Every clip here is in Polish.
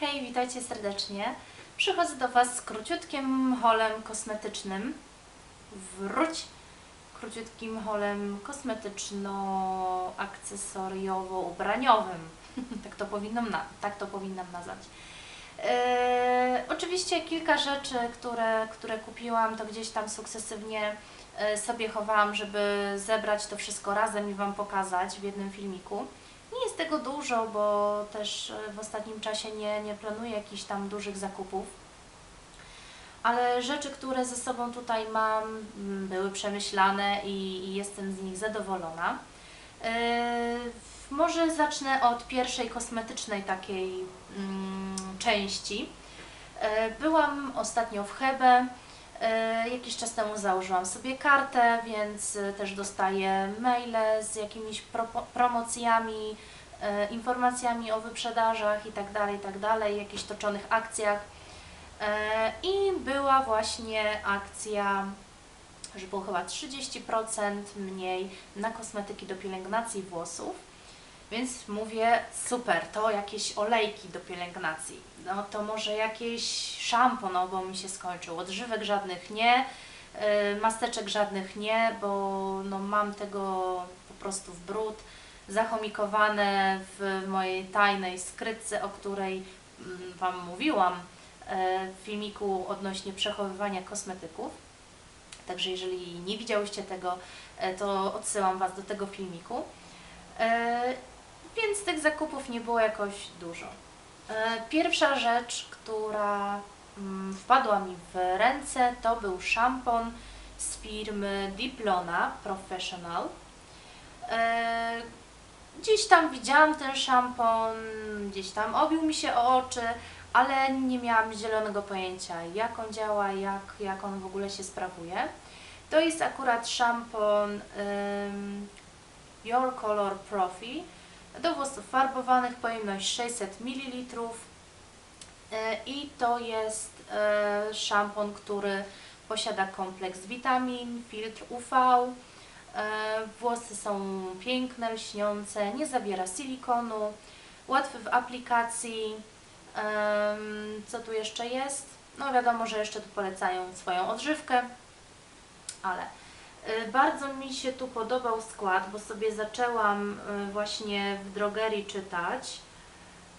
Hej, witajcie serdecznie. Przychodzę do Was z króciutkim holem kosmetycznym. Wróć! Króciutkim holem kosmetyczno-akcesoriowo-ubraniowym. tak, to powinnam na, tak to powinnam nazwać. E, oczywiście kilka rzeczy, które, które kupiłam, to gdzieś tam sukcesywnie e, sobie chowałam, żeby zebrać to wszystko razem i Wam pokazać w jednym filmiku. Nie jest tego dużo, bo też e, w ostatnim czasie nie, nie planuję jakichś tam dużych zakupów. Ale rzeczy, które ze sobą tutaj mam, mm, były przemyślane i, i jestem z nich zadowolona. E, może zacznę od pierwszej kosmetycznej takiej mm, części. E, byłam ostatnio w Hebe. Jakiś czas temu założyłam sobie kartę, więc też dostaję maile z jakimiś propo- promocjami, informacjami o wyprzedażach itd., itd., jakichś toczonych akcjach. E, I była właśnie akcja, że było chyba 30% mniej na kosmetyki do pielęgnacji włosów. Więc mówię, super, to jakieś olejki do pielęgnacji. No to może jakieś szampon, no bo mi się skończył. Odżywek żadnych nie, yy, maseczek żadnych nie, bo no mam tego po prostu w brud. Zachomikowane w mojej tajnej skrytce, o której mm, Wam mówiłam e, w filmiku odnośnie przechowywania kosmetyków. Także jeżeli nie widziałyście tego, e, to odsyłam Was do tego filmiku. E, więc tych zakupów nie było jakoś dużo. Pierwsza rzecz, która mm, wpadła mi w ręce, to był szampon z firmy Diplona Professional. Gdzieś tam widziałam ten szampon, gdzieś tam obił mi się o oczy, ale nie miałam zielonego pojęcia, jak on działa, jak, jak on w ogóle się sprawuje. To jest akurat szampon ym, Your Color Profi do włosów farbowanych, pojemność 600 ml E, i to jest e, szampon, który posiada kompleks witamin, filtr UV, włosy są piękne, lśniące, nie zawiera silikonu, łatwy w aplikacji, co tu jeszcze jest? No wiadomo, że jeszcze tu polecają swoją odżywkę, ale y, bardzo mi się tu podobał skład, bo sobie zaczęłam y, właśnie w drogerii czytać,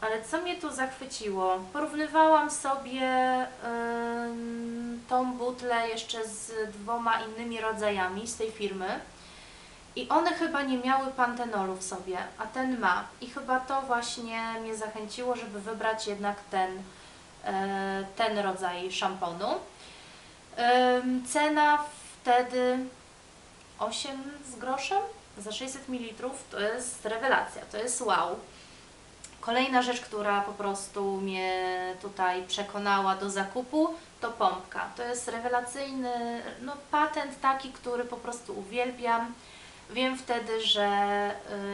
ale co mnie tu zachwyciło? Porównywałam sobie tą butlę jeszcze z dwoma innymi rodzajami z tej firmy i one chyba nie miały pantenolu w sobie, a ten ma. I chyba to właśnie mnie zachęciło, żeby wybrać jednak ten, e, ten rodzaj szamponu. Cena wtedy 8 z groszem za 600 ml to jest rewelacja, to jest wow. Kolejna rzecz, która po prostu mnie tutaj przekonała do zakupu, to pompka. To jest rewelacyjny no, patent taki, który po prostu uwielbiam. Wiem wtedy, że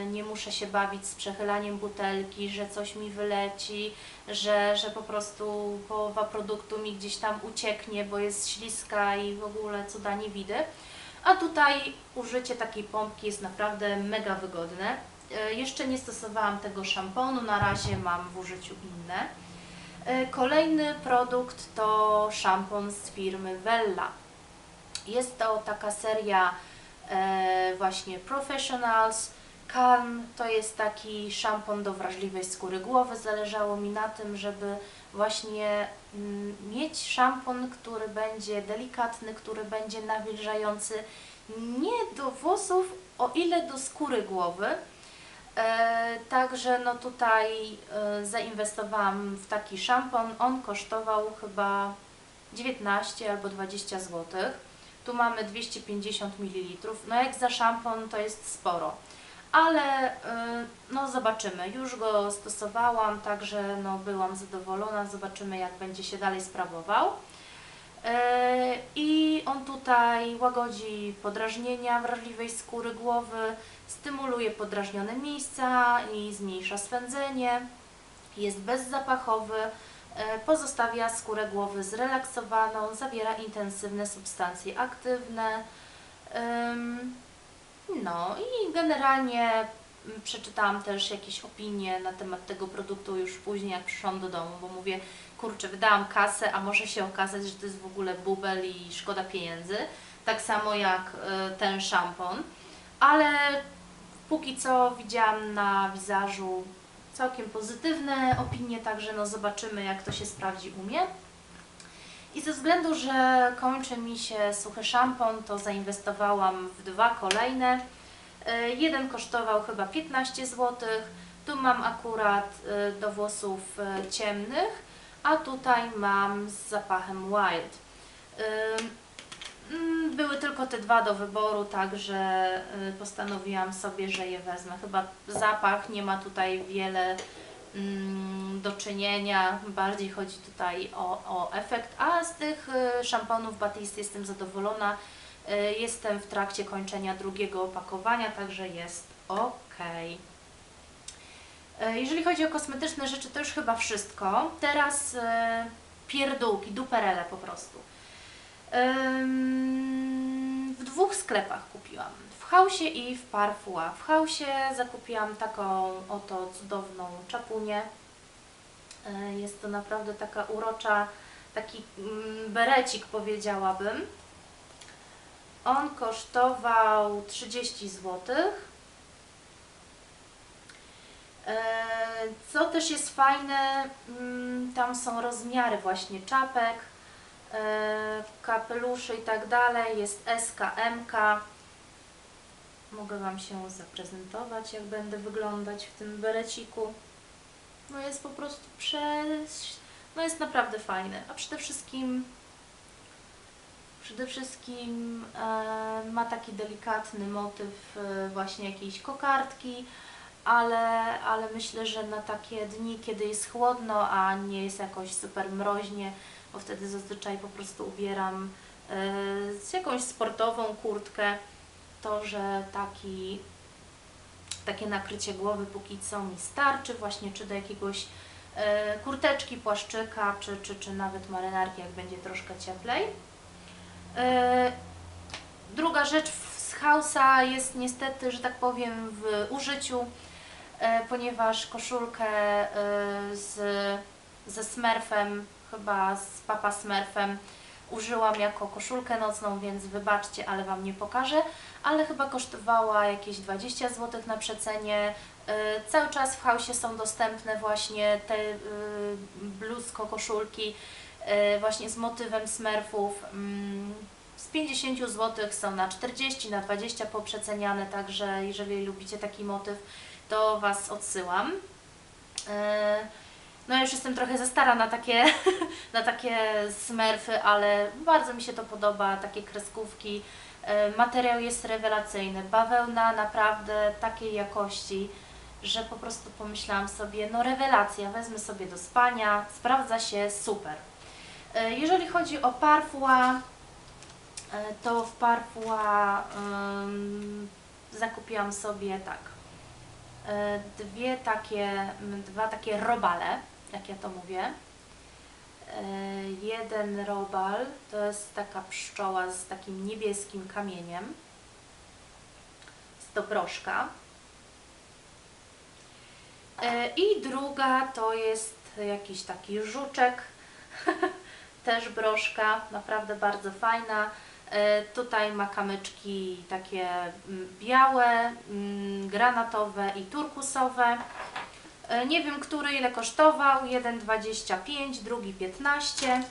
y, nie muszę się bawić z przechylaniem butelki, że coś mi wyleci, że, że po prostu połowa produktu mi gdzieś tam ucieknie, bo jest śliska i w ogóle cuda nie widzę. A tutaj użycie takiej pompki jest naprawdę mega wygodne. E, Jeszcze nie stosowałam tego szamponu, na razie mam w użyciu inne. E, Kolejny produkt to szampon z firmy Vella. Jest to taka seria właśnie Professionals. Calm to jest taki szampon do wrażliwej skóry głowy. Zależało mi na tym, żeby właśnie mm, mieć szampon, który będzie delikatny, który będzie nawilżający nie do włosów, o ile do skóry głowy. E, także no tutaj e, zainwestowałam w taki szampon. On kosztował chyba 19 albo 20 zł. Tu mamy 250 ml. No jak za szampon to jest sporo. Ale e, no zobaczymy. Już go stosowałam, także no byłam zadowolona. Zobaczymy jak będzie się dalej sprawował. E, I on tutaj łagodzi podrażnienia wrażliwej skóry głowy, stymuluje podrażnione miejsca i zmniejsza swędzenie. Jest bezzapachowy, pozostawia skórę głowy zrelaksowaną, zawiera intensywne substancje aktywne. No i generalnie przeczytałam też jakieś opinie na temat tego produktu już później, jak przyszłam do domu, bo mówię, kurczę, wydałam kasę, a może się okazać, że to jest w ogóle bubel i szkoda pieniędzy. Tak samo jak y, ten szampon. Ale póki co widziałam na wizażu całkiem pozytywne opinie, także no zobaczymy jak to się sprawdzi u mnie. I ze względu, że kończy mi się suchy szampon, to zainwestowałam w dwa kolejne. Y, Jeden kosztował chyba 15 zł. Tu mam akurat y, do włosów y, ciemnych, a tutaj mam z zapachem Wild. Mm, Były tylko te dwa do wyboru, także y, postanowiłam sobie, że je wezmę. Chyba zapach nie ma tutaj wiele mm, do czynienia, bardziej chodzi tutaj o, o efekt, a z tych y, szamponów Batiste jestem zadowolona. Y, Jestem w trakcie kończenia drugiego opakowania, także jest ok. Jeżeli chodzi o kosmetyczne rzeczy, to już chyba wszystko. Teraz pierdółki, duperele po prostu. W dwóch sklepach kupiłam. W Hausie i w Parfua. W Hausie zakupiłam taką oto cudowną czapunię. E, Jest to naprawdę taka urocza, taki mm, berecik powiedziałabym. On kosztował 30 złotych. E, Co też jest fajne, mm, tam są rozmiary właśnie czapek, kapeluszy i tak dalej. Jest SK, MK. Mogę Wam się zaprezentować, jak będę wyglądać w tym bereciku. No jest po prostu prze... No jest naprawdę fajny. A przede wszystkim Przede wszystkim e, ma taki delikatny motyw e, właśnie jakiejś kokardki, ale, ale myślę, że na takie dni, kiedy jest chłodno, a nie jest jakoś super mroźnie, bo wtedy zazwyczaj po prostu ubieram z jakąś sportową kurtkę, to, że taki, takie nakrycie głowy póki co mi starczy, właśnie czy do jakiegoś e, kurteczki, płaszczyka, czy, czy, czy nawet marynarki, jak będzie troszkę cieplej. E, Druga rzecz z Hausa jest niestety, że tak powiem, w użyciu, ponieważ koszulkę z, ze Smurfem, chyba z Papa Smurfem, użyłam jako koszulkę nocną, więc wybaczcie, ale Wam nie pokażę, ale chyba kosztowała jakieś 20 zł na przecenie. E, Cały czas w Hausie są dostępne właśnie te e, bluzko, koszulki, e, właśnie z motywem smurfów. Mm, Z 50 zł są na 40, na 20 poprzeceniane, także jeżeli lubicie taki motyw, to Was odsyłam. E, No ja już jestem trochę za stara na takie, na takie smurfy, ale bardzo mi się to podoba, takie kreskówki. E, Materiał jest rewelacyjny, bawełna naprawdę takiej jakości, że po prostu pomyślałam sobie, no rewelacja, wezmę sobie do spania, sprawdza się super. E, Jeżeli chodzi o Parfua, e, to w Parfua ym, zakupiłam sobie tak, dwie takie, dwa takie robale, jak ja to mówię. E, Jeden robal to jest taka pszczoła z takim niebieskim kamieniem z dobrożka. E, I druga to jest jakiś taki żuczek, też broszka, naprawdę bardzo fajna. E, Tutaj ma kamyczki takie mm, białe, mm, granatowe i turkusowe. E, Nie wiem, który ile kosztował. Jeden 25, drugi 15.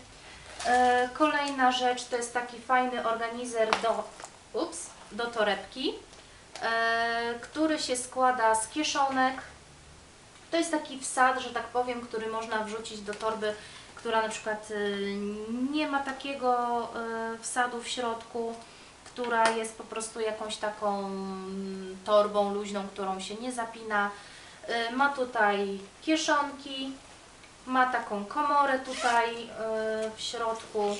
E, Kolejna rzecz to jest taki fajny organizer do, ups, do torebki, e, który się składa z kieszonek. To jest taki wsad, że tak powiem, który można wrzucić do torby, która na przykład nie ma takiego wsadu w środku, która jest po prostu jakąś taką mm, torbą luźną, którą się nie zapina. Y, Ma tutaj kieszonki, ma taką komorę tutaj y, w środku,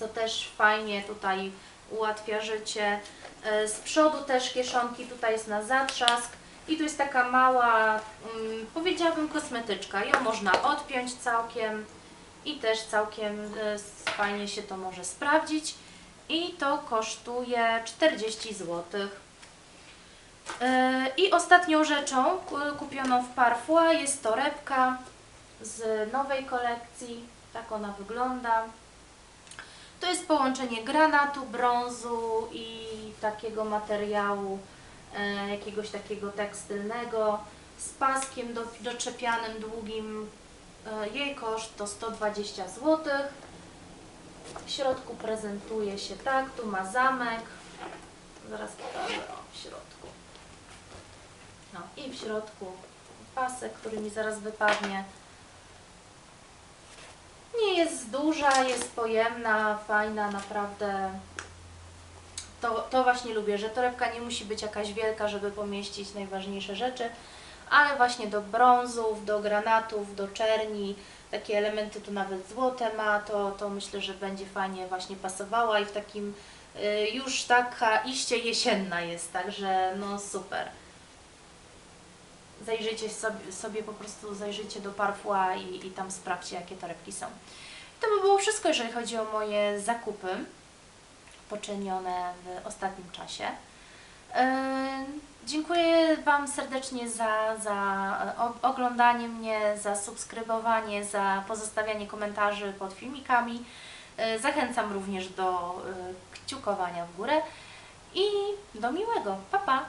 co też fajnie tutaj ułatwia życie. Y, Z przodu też kieszonki, tutaj jest na zatrzask i tu jest taka mała, mm, powiedziałabym kosmetyczka. Ją można odpiąć całkiem i też całkiem fajnie się to może sprawdzić. I to kosztuje 40 zł. E, I ostatnią rzeczą ku- kupioną w Parfois jest torebka z nowej kolekcji. Tak ona wygląda. To jest połączenie granatu, brązu i takiego materiału, e, jakiegoś takiego tekstylnego z paskiem do, doczepianym długim. E, jej koszt to 120 zł. W środku prezentuje się tak, tu ma zamek. Zaraz pokażę o, w środku. No i w środku pasek, który mi zaraz wypadnie. Nie jest duża, jest pojemna, fajna, naprawdę. To, to właśnie lubię, że torebka nie musi być jakaś wielka, żeby pomieścić najważniejsze rzeczy, ale właśnie do brązów, do granatów, do czerni, takie elementy tu nawet złote ma, to, to myślę, że będzie fajnie właśnie pasowała i w takim y, już taka iście jesienna jest, także no super. Zajrzyjcie sobie, sobie po prostu, zajrzyjcie do Parfois i, i tam sprawdźcie, jakie torebki są. To by było wszystko, jeżeli chodzi o moje zakupy poczynione w ostatnim czasie. Yy, Dziękuję Wam serdecznie za, za o- oglądanie mnie, za subskrybowanie, za pozostawianie komentarzy pod filmikami. Yy, Zachęcam również do kciukowania w górę i do miłego. Pa, pa!